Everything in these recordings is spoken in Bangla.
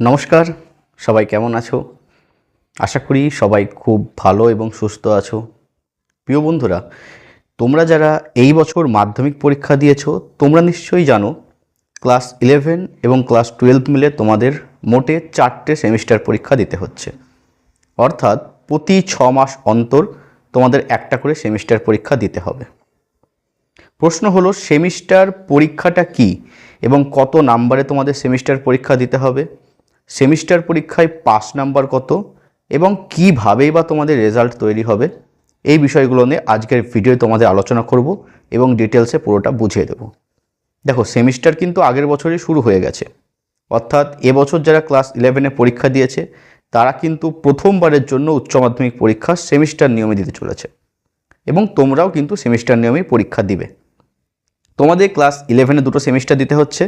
নমস্কার, সবাই কেমন আছো? আশা করি সবাই খুব ভালো এবং সুস্থ আছো। প্রিয় বন্ধুরা, তোমরা যারা এই বছর মাধ্যমিক পরীক্ষা দিয়েছ, তোমরা নিশ্চয়ই জানো, ক্লাস ইলেভেন এবং ক্লাস টুয়েলভ মিলে তোমাদের মোটে চারটে সেমিস্টার পরীক্ষা দিতে হচ্ছে। অর্থাৎ প্রতি ছ মাস অন্তর তোমাদের একটা করে সেমিস্টার পরীক্ষা দিতে হবে। প্রশ্ন হলো সেমিস্টার পরীক্ষাটা কি এবং কত নাম্বারে তোমাদের সেমিস্টার পরীক্ষা দিতে হবে? সেমিস্টার পরীক্ষায় পাস নাম্বার কত এবং কীভাবেই বা তোমাদের রেজাল্ট তৈরি হবে? এই বিষয়গুলো নিয়ে আজকের ভিডিও তোমাদের আলোচনা করব এবং ডিটেলসে পুরোটা বুঝিয়ে দেব। দেখো, সেমিস্টার কিন্তু আগের বছরই শুরু হয়ে গেছে। অর্থাৎ এবছর যারা ক্লাস ইলেভেনে পরীক্ষা দিয়েছে, তারা কিন্তু প্রথমবারের জন্য উচ্চ মাধ্যমিক পরীক্ষা সেমিস্টার নিয়মে দিতে চলেছে এবং তোমরাও কিন্তু সেমিস্টার নিয়মেই পরীক্ষা দিবে। তোমাদের ক্লাস ইলেভেনে দুটো সেমিস্টার দিতে হচ্ছে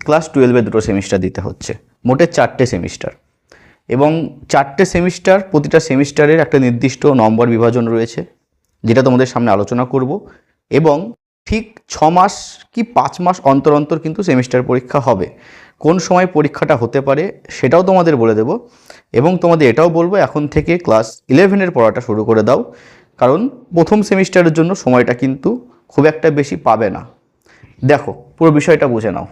ক্লাস টুয়েলভে দুটো সেমিস্টার দিতে হচ্ছে। মোটে চারটে সেমিস্টার। এবং চারটে সেমিস্টার প্রতিটা সেমিস্টারের একটা নির্দিষ্ট নম্বর বিভাজন রয়েছে, যেটা তোমাদের সামনে আলোচনা করব। এবং ঠিক ছ মাস কি পাঁচ মাস অন্তর অন্তর কিন্তু সেমিস্টার পরীক্ষা হবে। কোন সময় পরীক্ষাটা হতে পারে সেটাও তোমাদের বলে দেব। এবং তোমাদের এটাও বলব, এখন থেকে ক্লাস ইলেভেনের পড়াটা শুরু করে দাও। কারণ প্রথম সেমিস্টারের জন্য সময়টা কিন্তু খুব একটা বেশি পাবে না। দেখো, পুরো বিষয়টা বুঝে নাও।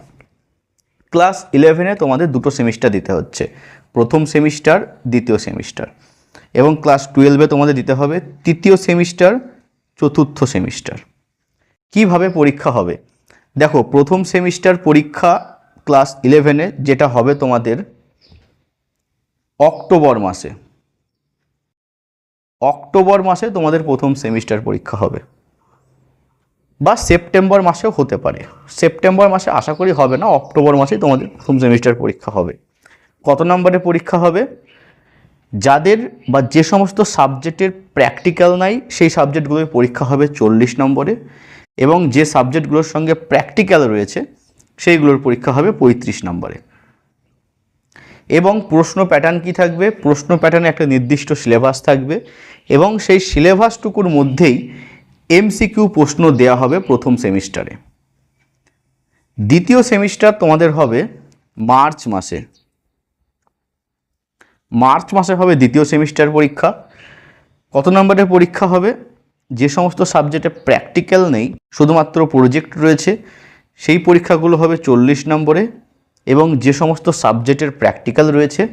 ক্লাস ইলেভেনে তোমাদের দুটো সেমিস্টার দিতে হচ্ছে। প্রথম সেমিস্টার, দ্বিতীয় সেমিস্টার। এবং ক্লাস টুয়েলভে তোমাদের দিতে হবে তৃতীয় সেমিস্টার, চতুর্থ সেমিস্টার। কীভাবে পরীক্ষা হবে? দেখো, প্রথম সেমিস্টার পরীক্ষা ক্লাস ইলেভেনে যেটা হবে তোমাদের অক্টোবর মাসে। অক্টোবর মাসে তোমাদের প্রথম সেমিস্টার পরীক্ষা হবে। বা সেপ্টেম্বর মাসেও হতে পারে। সেপ্টেম্বর মাসে আশা করি হবে না, অক্টোবর মাসেই তোমাদের প্রথম সেমিস্টার পরীক্ষা হবে। কত নম্বরে পরীক্ষা হবে? যাদের বা যে সমস্ত সাবজেক্টের প্র্যাকটিক্যাল নাই, সেই সাবজেক্টগুলোর পরীক্ষা হবে চল্লিশ নম্বরে এবং যে সাবজেক্টগুলোর সঙ্গে প্র্যাকটিক্যাল রয়েছে, সেইগুলোর পরীক্ষা হবে পঁয়ত্রিশ নম্বরে। এবং প্রশ্ন প্যাটার্ন কি থাকবে? প্রশ্ন প্যাটার্নে একটা নির্দিষ্ট সিলেবাস থাকবে এবং সেই সিলেবাসটুকুর মধ্যেই এমসিকিউ প্রশ্ন দেওয়া হবে প্রথম সেমিস্টারে। দ্বিতীয় সেমিস্টার তোমাদের হবে মার্চ মাসে। মার্চ মাসে হবে দ্বিতীয় সেমিস্টার পরীক্ষা। কত নম্বরের পরীক্ষা হবে? যে সমস্ত সাবজেক্টে প্র্যাকটিক্যাল নেই, শুধুমাত্র প্রজেক্ট রয়েছে, সেই পরীক্ষাগুলো হবে চল্লিশ নম্বরে এবং যে সমস্ত সাবজেক্টের প্র্যাকটিক্যাল রয়েছে,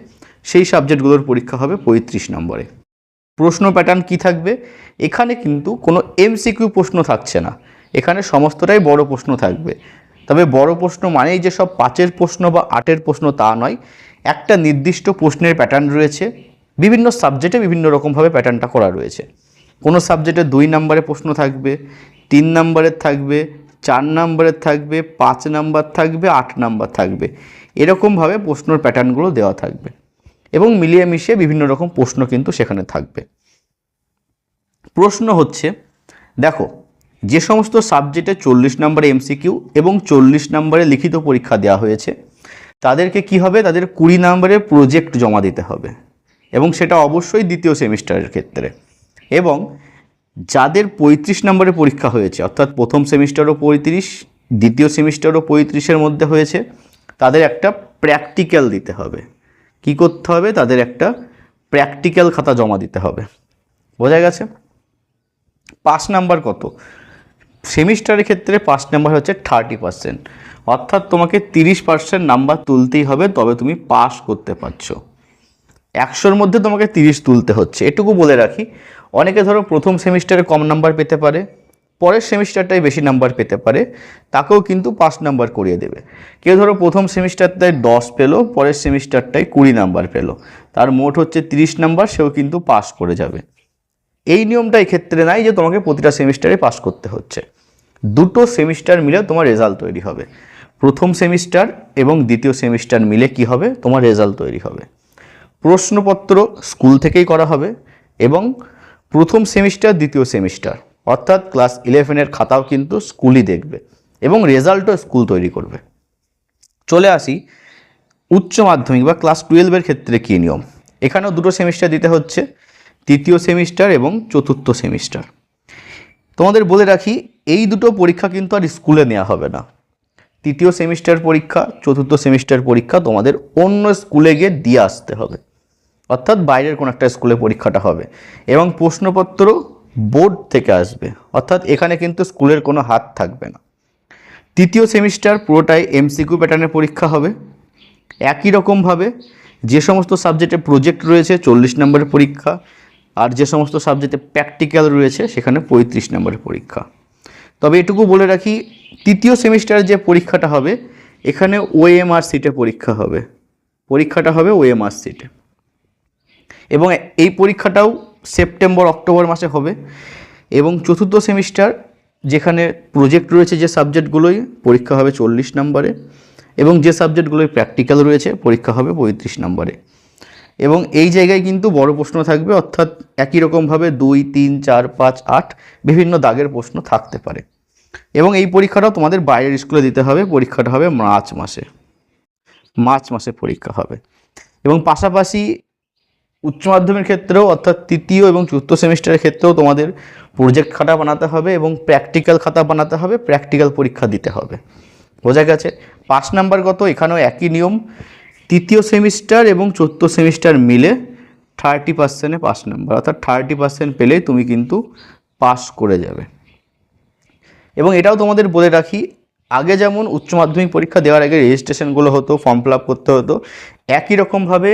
সেই সাবজেক্টগুলোর পরীক্ষা হবে পঁয়ত্রিশ নম্বরে। প্রশ্ন প্যাটার্ন কি থাকবে? এখানে কিন্তু কোনো এমসিকিউ প্রশ্ন থাকছে না। এখানে সমস্তটাই বড় প্রশ্ন থাকবে। তবে বড় প্রশ্ন মানেই যে সব পাঁচের প্রশ্ন বা আটের প্রশ্ন তা নয়। একটা নির্দিষ্ট প্রশ্নের প্যাটার্ন রয়েছে। বিভিন্ন সাবজেক্টে বিভিন্ন রকমভাবে প্যাটার্নটা করা রয়েছে। কোনো সাবজেক্টে দুই নম্বরে প্রশ্ন থাকবে, তিন নম্বরের থাকবে, চার নম্বরের থাকবে, পাঁচ নাম্বার থাকবে, আট নাম্বার থাকবে। এরকমভাবে প্রশ্নর প্যাটার্নগুলো দেওয়া থাকবে। এবং মিলিয়ে মিশিয়ে বিভিন্ন রকম প্রশ্ন কিন্তু সেখানে থাকবে। প্রশ্ন হচ্ছে, দেখো, যে সমস্ত সাবজেক্টে চল্লিশ নম্বরে এমসিকিউ এবং চল্লিশ নম্বরে লিখিত পরীক্ষা দেওয়া হয়েছে, তাদেরকে কি হবে? তাদের কুড়ি নম্বরে প্রজেক্ট জমা দিতে হবে এবং সেটা অবশ্যই দ্বিতীয় সেমিস্টারের ক্ষেত্রে। এবং যাদের পঁয়ত্রিশ নম্বরে পরীক্ষা হয়েছে, অর্থাৎ প্রথম সেমিস্টারও পঁয়ত্রিশ, দ্বিতীয় সেমিস্টারও পঁয়ত্রিশের মধ্যে হয়েছে, তাদের একটা প্র্যাকটিক্যাল দিতে হবে। কি করতে হবে? তাদের একটা প্র্যাকটিক্যাল খাতা জমা দিতে হবে। বোঝা গেছে? পাস নাম্বার কত? সেমিস্টারের ক্ষেত্রে পাস নাম্বার হচ্ছে থার্টি পার্সেন্ট অর্থাৎ তোমাকে তিরিশ পার্সেন্ট নাম্বার তুলতেই হবে, তবে তুমি পাস করতে পারছ। একশোর মধ্যে তোমাকে তিরিশ তুলতে হচ্ছে। এটুকু বলে রাখি। অনেকে ধরো প্রথম সেমিস্টারে কম নাম্বার পেতে পারে। পরের সেমিস্টারটাই বেশি নাম্বার পেতে পারে, তাকেও কিন্তু পাঁচ নাম্বার করিয়ে দেবে। কেউ ধরো প্রথম সেমিস্টারটায় দশ পেল, পরের সেমিস্টারটায় কুড়ি নাম্বার পেল, তার মোট হচ্ছে তিরিশ নাম্বার, সেও কিন্তু পাস করে যাবে। এই নিয়মটা ক্ষেত্রে নাই যে তোমাকে প্রতিটা সেমিস্টারে পাস করতে হচ্ছে। দুটো সেমিস্টার মিলে তোমার রেজাল্ট তৈরি হবে। প্রথম সেমিস্টার এবং দ্বিতীয় সেমিস্টার মিলে কি হবে? তোমার রেজাল্ট তৈরি হবে। প্রশ্নপত্র স্কুল থেকেই করা হবে এবং প্রথম সেমিস্টার, দ্বিতীয় সেমিস্টার। অর্থাৎ ক্লাস ইলেভেনের খাতাও কিন্তু স্কুলই দেখবে এবং রেজাল্টও স্কুল তৈরি করবে। চলে আসি উচ্চ মাধ্যমিক বা ক্লাস টুয়েলভের ক্ষেত্রে কী নিয়ম? এখানেও দুটো সেমিস্টার দিতে হচ্ছে, তৃতীয় সেমিস্টার এবং চতুর্থ সেমিস্টার তোমাদের বলে রাখি, এই দুটো পরীক্ষা কিন্তু আর স্কুলে নেওয়া হবে না। তৃতীয় সেমিস্টার পরীক্ষা, চতুর্থ সেমিস্টার পরীক্ষা তোমাদের অন্য স্কুলে গিয়ে দিয়ে আসতে হবে। অর্থাৎ বাইরের কোনো একটা স্কুলে পরীক্ষাটা হবে এবং প্রশ্নপত্র বোর্ড থেকে আসবে। অর্থাৎ এখানে কিন্তু স্কুলের কোনো হাত থাকবে না। তৃতীয় সেমিস্টার পুরোটাই এমসিকিউ প্যাটার্নের পরীক্ষা হবে। একই রকমভাবে যে সমস্ত সাবজেক্টে প্রজেক্ট রয়েছে, চল্লিশ নম্বরের পরীক্ষা, আর যে সমস্ত সাবজেক্টে প্র্যাকটিক্যাল রয়েছে, সেখানে পঁয়ত্রিশ নম্বরের পরীক্ষা। তবে এটুকু বলে রাখি, তৃতীয় সেমিস্টারের যে পরীক্ষাটা হবে, এখানে ওএমআর সিটে পরীক্ষা হবে। পরীক্ষাটা হবে ওএমআর সিটে এবং এই পরীক্ষাটাও সেপ্টেম্বর, অক্টোবর মাসে হবে। এবং চতুর্থ সেমিস্টার, যেখানে প্রজেক্ট রয়েছে যে সাবজেক্টগুলোই পরীক্ষা হবে চল্লিশ নম্বরে। এবং যে সাবজেক্টগুলোই প্র্যাকটিক্যাল রয়েছে, পরীক্ষা হবে পঁয়ত্রিশ নম্বরে। এবং এই জায়গায় কিন্তু বড় প্রশ্ন থাকবে, অর্থাৎ একই রকমভাবে দুই, তিন, চার, পাঁচ, আট বিভিন্ন দাগের প্রশ্ন থাকতে পারে। এবং এই পরীক্ষাটাও তোমাদের বাইরের স্কুলে দিতে হবে, পরীক্ষাটা হবে মার্চ মাসে। মার্চ মাসে পরীক্ষা হবে। এবং পাশাপাশি উচ্চ মাধ্যমিকের ক্ষেত্রেও, অর্থাৎ তৃতীয় এবং চতুর্থ সেমিস্টারের ক্ষেত্রেও তোমাদের প্রজেক্ট খাতা বানাতে হবে এবং প্র্যাকটিক্যাল খাতা বানাতে হবে প্র্যাকটিক্যাল পরীক্ষা দিতে হবে। বোঝা গেছে? পাঁচ নাম্বারগত এখানেও একই নিয়ম। তৃতীয় সেমিস্টার এবং চতুর্থ সেমিস্টার মিলে থার্টি পার্সেন্টে পাস নাম্বার, অর্থাৎ থার্টি পার্সেন্ট পেলেই তুমি কিন্তু পাস করে যাবে। এবং এটাও তোমাদের বলে রাখি, আগে যেমন উচ্চ মাধ্যমিক পরীক্ষা দেওয়ার আগে রেজিস্ট্রেশনগুলো হতো ফর্ম ফিল আপ করতে হতো, একই রকমভাবে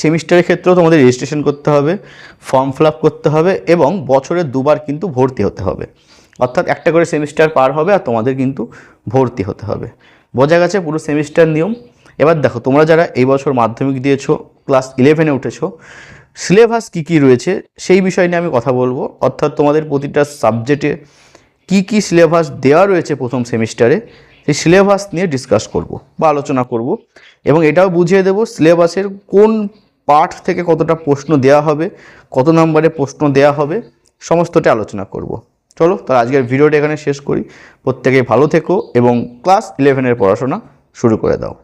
সেমিস্টারের ক্ষেত্রেও তোমাদের রেজিস্ট্রেশন করতে হবে ফর্ম ফিল করতে হবে এবং বছরে দুবার কিন্তু ভর্তি হতে হবে। অর্থাৎ একটা করে সেমিস্টার পার হবে আর তোমাদের কিন্তু ভর্তি হতে হবে। বোঝা গেছে পুরো সেমিস্টার নিয়ম। এবার দেখো, তোমরা যারা এই বছর মাধ্যমিক দিয়েছ ক্লাস ইলেভেনে উঠেছো সিলেবাস কী কী রয়েছে সেই বিষয় নিয়ে আমি কথা বলব। অর্থাৎ তোমাদের প্রতিটা সাবজেক্টে কি কি সিলেবাস দেওয়া রয়েছে প্রথম সেমিস্টারে সেই সিলেবাস নিয়ে ডিসকাস করব বা আলোচনা করব। এবং এটাও বুঝিয়ে দেব সিলেবাসের কোন পার্ট থেকে কতটা প্রশ্ন দেওয়া হবে, কত নম্বরে প্রশ্ন দেওয়া হবে, সমস্তটা আলোচনা করব। চলো, তাহলে আজকের ভিডিওটা এখানে শেষ করি। প্রত্যেকে ভালো থেকো এবং ক্লাস ইলেভেনের পড়াশোনা শুরু করে দাও।